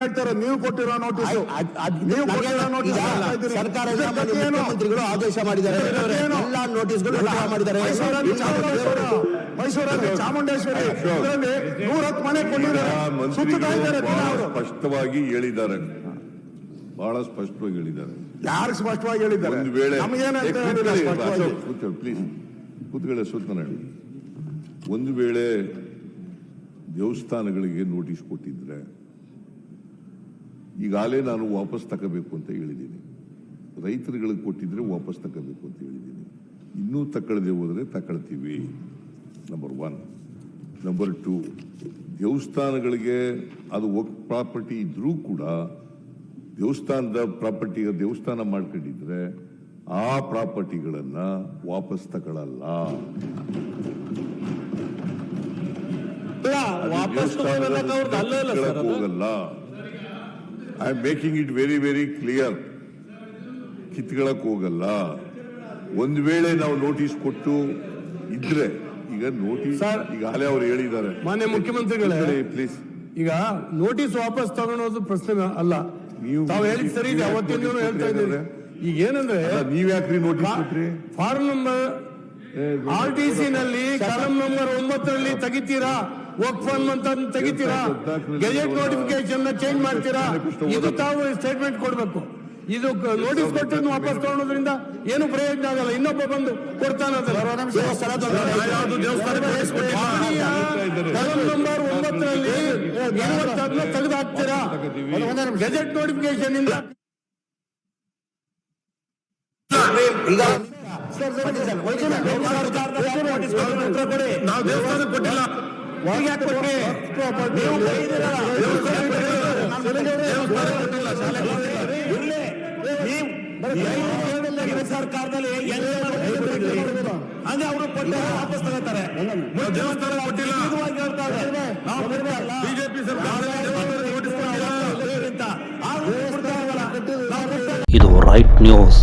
ಹೇಳ್ತಾರೆ ನೀವು ಕೊಟ್ಟಿರೋ ನೋಟಿಸ್. ಸರ್ಕಾರ? ಮುಖ್ಯಮಂತ್ರಿಗಳು ಆದೇಶ ಮಾಡಿದ್ದಾರೆ? ಎಲ್ಲಾ ನೋಟಿಸ್ಗಳು ಮಾಡಿದ್ದಾರೆ. ಮೈಸೂರಲ್ಲಿ ಚಾಮುಂಡೇಶ್ವರಿ ನೂರ ನೂರತ್ತು ಮನೆ ಕೊಟ್ಟಿದ್ದಾರೆ ಇದ್ದಾರೆ ಸ್ಪಷ್ಟವಾಗಿ ಹೇಳಿದ್ದಾರೆ. ಬಹಳ ಸ್ಪಷ್ಟವಾಗಿ ಹೇಳಿದ್ದಾರೆ. ಯಾರು ಸ್ಪಷ್ಟವಾಗಿ ಹೇಳಿದ್ದಾರೆ? ಒಂದು ವೇಳೆ ಪ್ಲೀಸ್ ಕೂತ್ಕೊಳ್ಳಿ ಹೇಳಿ. ಒಂದು ವೇಳೆ ದೇವಸ್ಥಾನಗಳಿಗೆ ನೋಟಿಸ್ ಕೊಟ್ಟಿದ್ರೆ ಈಗಾಗಲೇ ನಾನು ವಾಪಸ್ ತಗೋಬೇಕು ಅಂತ ಹೇಳಿದ್ದೀನಿ. ರೈತರುಗಳಿಗೆ ಕೊಟ್ಟಿದ್ರೆ ವಾಪಸ್ ತಗೋಬೇಕು ಅಂತ ಹೇಳಿದ್ದೀನಿ. ಇನ್ನೂ ತಗೊಳ್ಳದೆ ಹೋದರೆ ತಗೊಳ್ತೀವಿ. ನಂಬರ್ ಒನ್ ನಂಬರ್ ಟು ದೇವಸ್ಥಾನಗಳಿಗೆ ಅದು ಒಕ್ ಪ್ರಾಪರ್ಟಿ ಇದ್ರೂ ಕೂಡ ದೇವಸ್ಥಾನದ ಪ್ರಾಪರ್ಟಿಗೆ ದೇವಸ್ಥಾನ ಮಾಡ್ಕೊಂಡಿದ್ರೆ ಆ ಪ್ರಾಪರ್ಟಿಗಳನ್ನ ವಾಪಸ್ ತಗೊಳ್ಳಲ್ಲ ಹೋಗಲ್ಲ. I am making it very very clear ಕಿತ್ಕೊಳಕ್ ಹೋಗಲ್ಲ. ಒಂದ್ ವೇಳೆ ನಾವು ನೋಟಿಸ್ ಕೊಟ್ಟು ಇದ್ರೆ ಈಗ ನೋಟಿಸ್ ಈಗ ಈಗಾಗಲೇ ಅವ್ರು ಹೇಳಿದ್ದಾರೆ. ಮಾನ್ಯ ಮುಖ್ಯಮಂತ್ರಿಗಳೇ ಪ್ಲೀಸ್ ಈಗ ನೋಟಿಸ್ ವಾಪಸ್ ತಗೊಳೋದು ಪ್ರಶ್ನೆ ಅಲ್ಲ. ನೀವು- ತಾವು ಹೇಳಿದ್ ಸರಿ ಇದೆ ನೀವು ಅವತ್ತಿಂದ notice ಹೇಳ್ತಾ ಕೊಟ್ರಿ ಇದ್ದೀರಿ. ಈಗ ಏನಂದ್ರೆ ನೀವ್ ಯಾಕ್ರಿ ನೋಟಿಸ್ ಕೊಟ್ರಿ? Form number R T C ನಲ್ಲಿ ಕಾಲಂ ನಂಬರ್ ಒಂಬತ್ತರಲ್ಲಿ ತೆಗಿತೀರಾ? ವರ್ಕ್ ಫಾರ್ಮ್ ಅಂತ ತೆಗಿತೀರಾ ಗೆಜೆಟ್ ನೋಟಿಫಿಕೇಶನ್ ಚೇಂಜ್ ಮಾಡ್ತೀರಾ? ಇದು ತಾವು ಸ್ಟೇಟ್ಮೆಂಟ್ ಕೊಡಬೇಕು. ಇದು ನೋಟಿಸ್ ಕೊಟ್ಟು ವಾಪಸ್ ತಗೊಳೋದ್ರಿಂದ ಏನು ಪ್ರಯೋಜನ ಆಗಲ್ಲ. ಇನ್ನೊಬ್ಬ ಬಂದು ಕೊಡ್ತಾನೆ ನಂಬರ್ ಒಂಬತ್ತರಲ್ಲಿ ಇವತ್ತದನ್ನ ತೆಗೆದು ಹಾಕ್ತೀರಾ ಗೆಜೆಟ್ ನೋಟಿಫಿಕೇಶನ್ ಇಂದ. ಈಗ ನಾವು ದೇವಸ್ಥಾನಕ್ಕೆ ಕೊಟ್ಟಿಲ್ಲ. ಸರ್ಕಾರದಲ್ಲಿ ಎಲ್ಲ ಹಂಗೆ ಅವರು ಪಟ್ಟ ವಾಪಸ್ ತಗೋತಾರೆ ಬಿಜೆಪಿ ಸರ್ಕಾರ ಇದು ರೈಟ್ ನ್ಯೂಸ್